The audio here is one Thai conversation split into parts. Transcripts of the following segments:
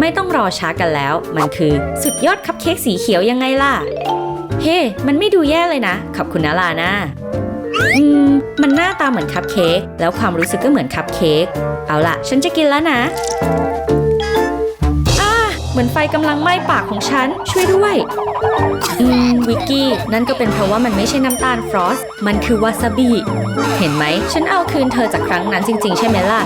ไม่ต้องรอช้ากันแล้ว มันคือสุดยอดคัพเค้กสีเขียวยังไงล่ะ เฮ้มันไม่ดูแย่เลยนะ ขอบคุณนะลานะอืม มันหน้าตาเหมือนคัพเค้กแล้วความรู้สึกก็เหมือนคัพเค้กเอาล่ะ ฉันจะกินแล้วนะอ่าเหมือนไฟกำลังไหม้ปากของฉัน ช่วยด้วย อืม วิกกี้ นั่นก็เป็นเพราะว่ามันไม่ใช่น้ำตาลฟรอสมันคือวาซาบิ เห็นไหม ฉันเอาคืนเธอจากครั้งนั้นจริง ๆ ใช่ไหมล่ะ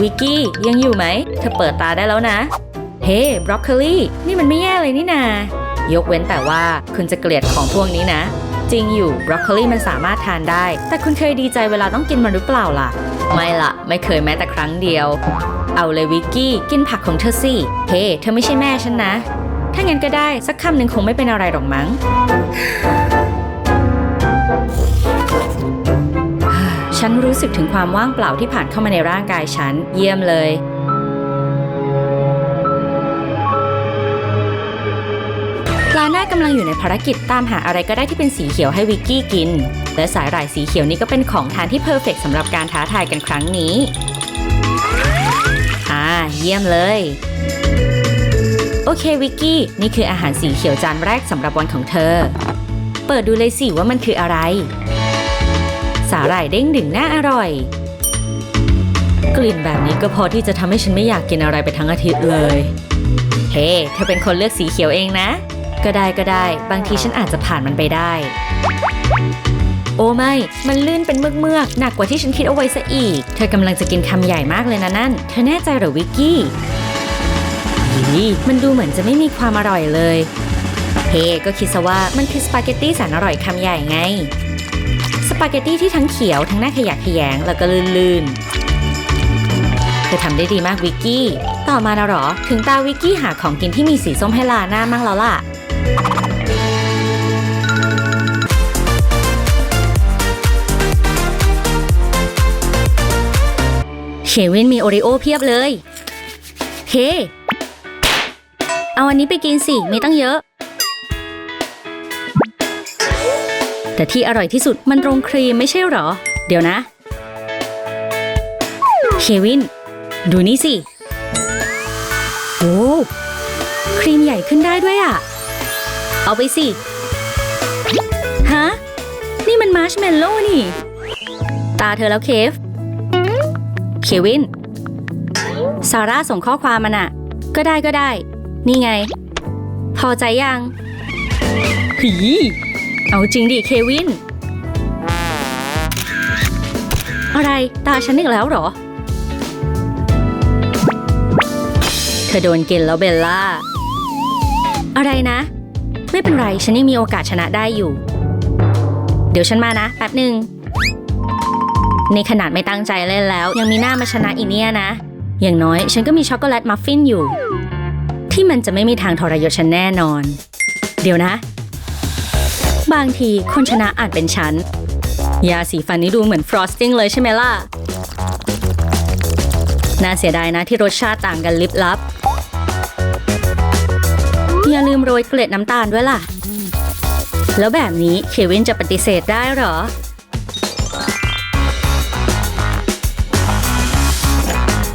วิกกี้ยังอยู่ไหม เธอเปิดตาได้แล้วนะ เฮ้บรอกโคลีนี่มันไม่แย่เลยนี่นายกเว้นแต่ว่าคุณจะเกลียดของพวกนี้นะ จริงอยู่บรอกโคลีมันสามารถทานได้ แต่คุณเคยดีใจเวลาต้องกินมันหรือเปล่าล่ะ ไม่ละไม่เคยแม้แต่ครั้งเดียว เอาเลยวิกกี้กินผักของเธอสิเฮ้เธอไม่ใช่แม่ฉันนะ ถ้างั้นก็ได้สักคำหนึ่งคงไม่เป็นอะไรหรอกมั้ง ฉันรู้สึกถึงความว่างเปล่าที่ผ่านเข้ามาในร่างกายฉัน เยี่ยมเลย ลาน่ากำลังอยู่ในภารกิจตามหาอะไรก็ได้ที่เป็นสีเขียวให้วิกกี้กิน และสายหร่ายสีเขียวนี้ก็เป็นของทานที่เพอร์เฟกต์สำหรับการท้าทายกันครั้งนี้ อ่า เยี่ยมเลย โอเควิกกี้ นี่คืออาหารสีเขียวจานแรกสำหรับวันของเธอ เปิดดูเลยสิว่ามันคืออะไราหร่ายเด้งดึงน่าอร่อย กลิ่นแบบนี้ก็พอที่จะทำให้ฉันไม่อยากกินอะไรไปทั้งอาทิตย์เลย เฮ้เธอเป็นคนเลือกสีเขียวเองนะ ก็ได้ก็ได้ บางทีฉันอาจจะผ่านมันไปได้ โอ้ไม่ มันลื่นเป็นเมือกเมือกๆหนักกว่าที่ฉันคิดเอาไว้ซะอีก เธอกำลังจะกินคำใหญ่มากเลยนะนั่น เธอแน่ใจหรอวิกกี้อีมันดูเหมือนจะไม่มีความอร่อยเลย เฮ้ก็คิดซะว่ามันคือสปาเกตตี้แสนอร่อยคำใหญ่ไง ปาเกตตี้ที่ทั้งเขียวทั้งน้าขยะแขยงแล้วก็ลื่นๆเธอทำได้ดีมากวิกกี้ ต่อมานะเหรอ ถึงตาวิกกี้หาของกินที่มีสีส้มให้ลาหน้ามากแล้วล่ะเควินมีโอริโอเพียบเลย เฮ้ เอาอันนี้ไปกินสิ ไม่ต้องเยอะ แต่ที่อร่อยที่สุดมันตรงครีมไม่ใช่หรอ เดี๋ยวนะ เควิน ดูนี่สิ โอ้ ครีมใหญ่ขึ้นได้ด้วยอะ เอาไปสิ ฮะ นี่มันมาร์ชเมลโล่นี่ ตาเธอแล้วเคฟ เควิน ซาร่าส่งข้อความมาน่ะ ก็ได้ก็ได้ นี่ไง พอใจยังหี เอาจริงดิเควิน อะไรตาฉันอีกแล้วเหรอ เธอโดนกินแล้วเบลล่า อะไรนะ ไม่เป็นไรฉันยังมีโอกาสชนะได้อยู่ เดี๋ยวฉันมานะแป๊บหนึ่งในขนาดไม่ตั้งใจเล่นแล้ว ยังมีหน้ามาชนะอีเนี่ยนะ อย่างน้อยฉันก็มีช็อกโกแลตมัฟฟินอยู่ ที่มันจะไม่มีทางทรยศฉันแน่นอน เดี๋ยวนะ บางทีคนชนะอาจเป็นฉัน ยาสีฟันนี้ดูเหมือนฟรอสติ้งเลยใช่ไหมล่ะ น่าเสียดายนะที่รสชาติต่างกันลิบลับ อย่าลืมโรยเกล็ดน้ำตาลด้วยล่ะ แล้วแบบนี้เควินจะปฏิเสธได้หรอ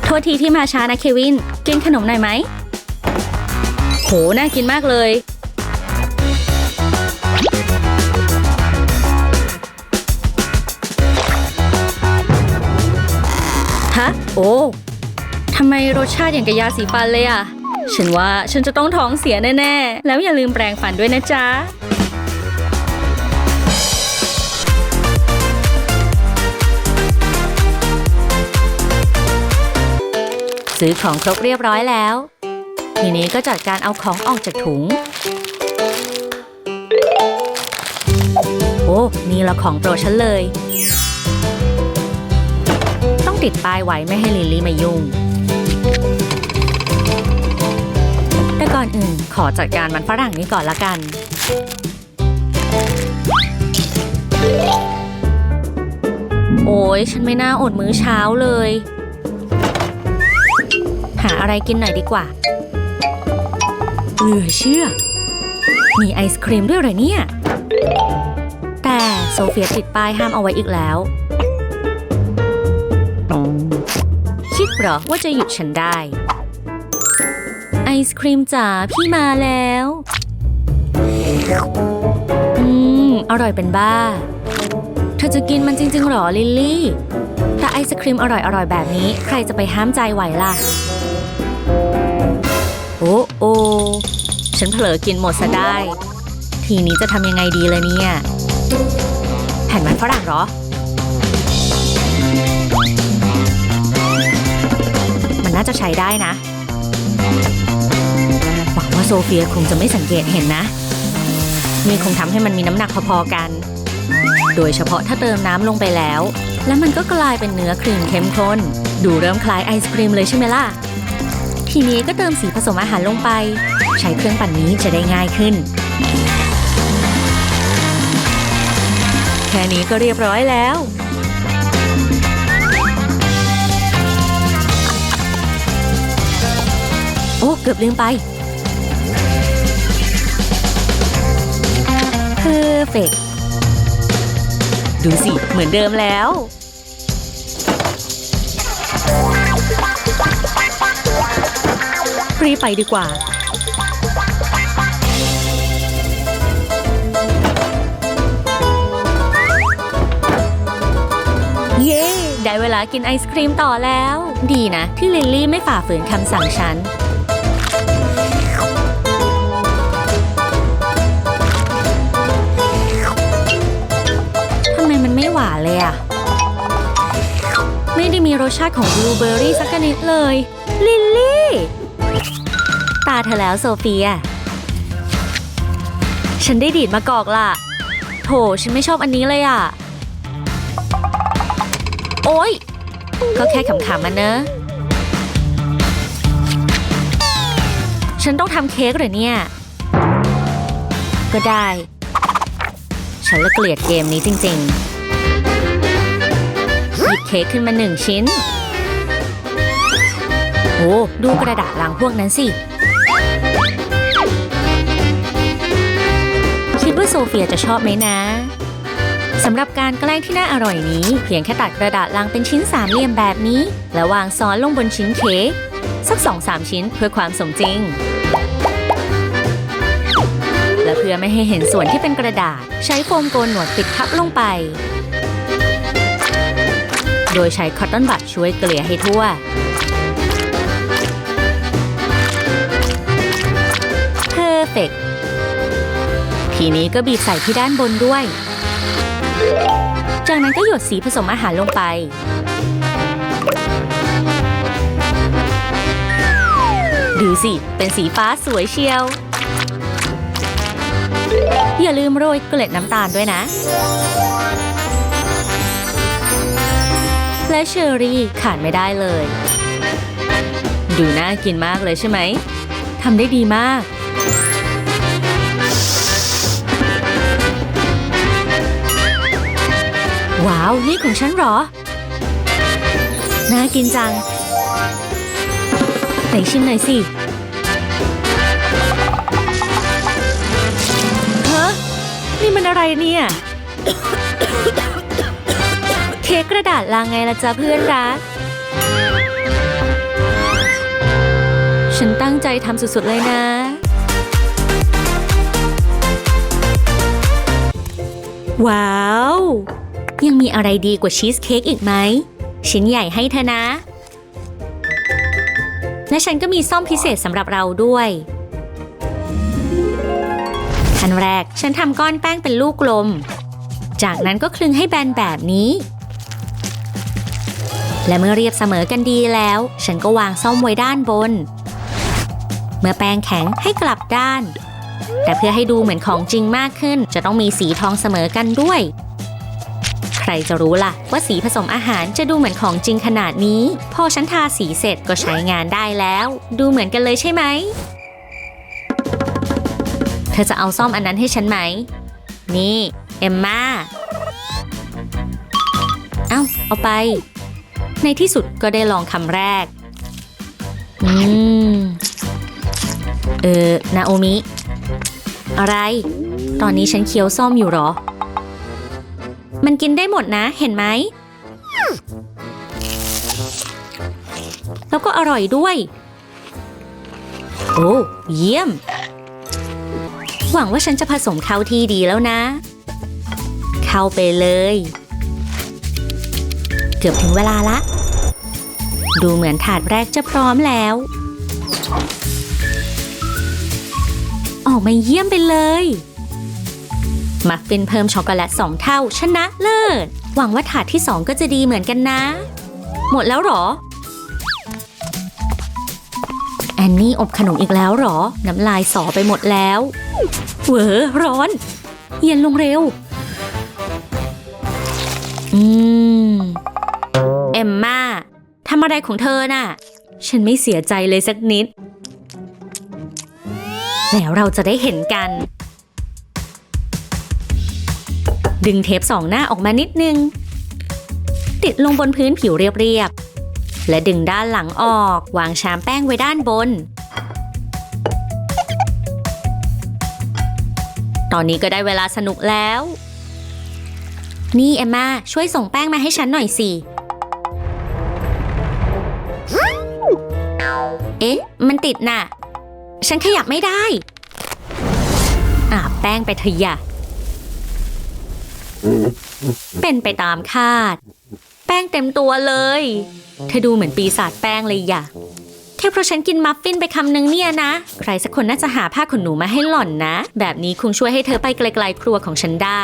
โทษทีที่มาช้านะเควิน กินขนมหน่อยไหม โห น่ากินมากเลย ฮะ โอ้ ทำไมรสชาติอย่างกับยาสีฟันเลยอะฉันว่าฉันจะต้องท้องเสียแน่ๆ แล้วอย่าลืมแปรงฟันด้วยนะจ๊ะ ซื้อของครบเรียบร้อยแล้ว ทีนี้ก็จัดการเอาของออกจากถุง โอ้ นี่ละของโปรดฉันเลย ต้องติดป้ายไว้ไม่ให้ลิลลี่มายุ่ง แต่ก่อนอื่นขอจัดการมันฝรั่งนี้ก่อนละกัน โอ้ยฉันไม่น่าอดมื้อเช้าเลย หาอะไรกินหน่อยดีกว่า เหลือเชื่อ มีไอศครีมด้วยเหรอเนี่ย แต่โซเฟียติดป้ายห้ามเอาไว้อีกแล้ว หรอว่าจะหยุดฉันได้ ไอศครีมจ๋าพี่มาแล้ว อืม อร่อยเป็นบ้า เธอจะกินมันจริง ๆหรอลิลลี่ แต่ไอศครีมอร่อยๆแบบนี้ ใครจะไปห้ามใจไหวล่ะ โอ้โอฉันเผลอกินหมดซะได้ ทีนี้จะทำยังไงดีเลยเนี่ย แผ่นมันฝรั่งหรอ น่าจะใช้ได้นะหวังว่าโซเฟียคงจะไม่สังเกตเห็นนะนี่คงทำให้มันมีน้ำหนักพอๆกัน โดยเฉพาะถ้าเติมน้ำลงไปแล้ว แล้วมันก็กลายเป็นเนื้อครีมเข้มข้น ดูเริ่มคล้ายไอศครีมเลยใช่ไหมล่ะ ทีนี้ก็เติมสีผสมอาหารลงไป ใช้เครื่องปั่นนี้จะได้ง่ายขึ้น แค่นี้ก็เรียบร้อยแล้ว เกือบลืมไปเพอร์เฟกดูสิ เหมือนเดิมแล้ว รีไปดีกว่า เย้ ได้เวลากินไอศครีมต่อแล้ว ดีนะ ที่ลิลลี่ไม่ฝ่าฝืนคำสั่งฉัน ไม่ได้มีรสชาติของบลูเบอร์รี่สักนิดเลย ลิลลี่ ตาเธอแล้วโซเฟีย ฉันได้ดีดมากอกล่ะ โถฉันไม่ชอบอันนี้เลยอะโอ๊ยก็แค่ขำๆมันเนอะ ฉันต้องทำเค้กหรอเนี่ย ก็ได้ ฉันละเกลียดเกมนี้จริง ๆ หยิบเค้กขึ้นมาหนึ่งชิ้น โอ้ดูกระดาษลังพวกนั้นสิ คิดว่าโซเฟียจะชอบไหมนะสำหรับการแกล้งที่น่าอร่อยนี้ เพียงแค่ตัดกระดาษลังเป็นชิ้นสามเหลี่ยมแบบนี้ แล้ววางซ้อนลงบนชิ้นเค้กสักสองสามชิ้นเพื่อความสมจริง และเพื่อไม่ให้เห็นส่วนที่เป็นกระดาษ ใช้โฟมโกนหนวดปิดทับลงไป โดยใช้คอตตอนบัดช่วยเกลี่ยให้ทั่ว เพอร์เฟกทีนี้ก็บีบใส่ที่ด้านบนด้วย จากนั้นก็หยดสีผสมอาหารลงไป ดูสิ เป็นสีฟ้าสวยเชียว อย่าลืมโรยเกล็ดน้ำตาลด้วยนะ และเชอร์รี่ขาดไม่ได้เลย ดูน่ากินมากเลยใช่ไหมทำได้ดีมาก ว้าว นี่ของฉันเหรอ น่ากินจังไหนชิมหน่อยสิฮะนี่มันอะไรเนี่ย กระดาษลางไงล่ะจ๊ะเพื่อนรัก ฉันตั้งใจทำสุดๆเลยนะ ว้าว ยังมีอะไรดีกว่าชีสเค้กอีกไหม ชิ้นใหญ่ให้เธอนะ และฉันก็มีซ่อมพิเศษสำหรับเราด้วย ขั้นแรกฉันทำก้อนแป้งเป็นลูกกลมจากนั้นก็คลึงให้แบนแบบนี้ และเมื่อเรียบเสมอกันดีแล้ว ฉันก็วางซ่อมไว้ด้านบน เมื่อแป้งแข็งให้กลับด้าน แต่เพื่อให้ดูเหมือนของจริงมากขึ้น จะต้องมีสีทองเสมอกันด้วย ใครจะรู้ล่ะ ว่าสีผสมอาหารจะดูเหมือนของจริงขนาดนี้ พอฉันทาสีเสร็จก็ใช้งานได้แล้ว ดูเหมือนกันเลยใช่ไหม เธอจะเอาซ่อมอันนั้นให้ฉันไหม นี่ เอมมา เอ้า เอาไป ในที่สุดก็ได้ลองคำแรก อืม เออ นาโอมิ อะไร ตอนนี้ฉันเคี้ยวซ่อมอยู่เหรอ มันกินได้หมดนะ เห็นไหม แล้วก็อร่อยด้วย โอ้ เยี่ยม หวังว่าฉันจะผสมเข้าที่ดีแล้วนะ เข้าไปเลย เกือบถึงเวลาละ ดูเหมือนถาดแรกจะพร้อมแล้ว ออกมาเยี่ยมไปเลย มัฟฟินเพิ่มช็อกโกแลตสองเท่าชนะเลิศ หวังว่าถาดที่สองก็จะดีเหมือนกันนะ หมดแล้วหรอ แอนนี่อบขนมอีกแล้วหรอ น้ำลายสอไปหมดแล้ว เวอร้อน เย็นลงเร็วำอะไรของเธอน่ะ ฉันไม่เสียใจเลยสักนิด แล้วเราจะได้เห็นกัน ดึงเทปสองหน้าออกมานิดนึง ติดลงบนพื้นผิวเรียบๆ และดึงด้านหลังออก วางชามแป้งไว้ด้านบน ตอนนี้ก็ได้เวลาสนุกแล้ว นี่เอมมาช่วยส่งแป้งมาให้ฉันหน่อยสิ เอ๊ะ มันติดน่ะ ฉันขยับไม่ได้ อาบแป้งไปเถอะอย่าเป็นไปตามคาด แป้งเต็มตัวเลย เธอดูเหมือนปีศาจแป้งเลยอย่าแค่เพราะฉันกินมัฟฟินไปคำนึงเนี่ยนะ ใครสักคนน่าจะหาผ้าขนหนูมาให้หล่อนนะ แบบนี้คงช่วยให้เธอไปไกลๆครัวของฉันได้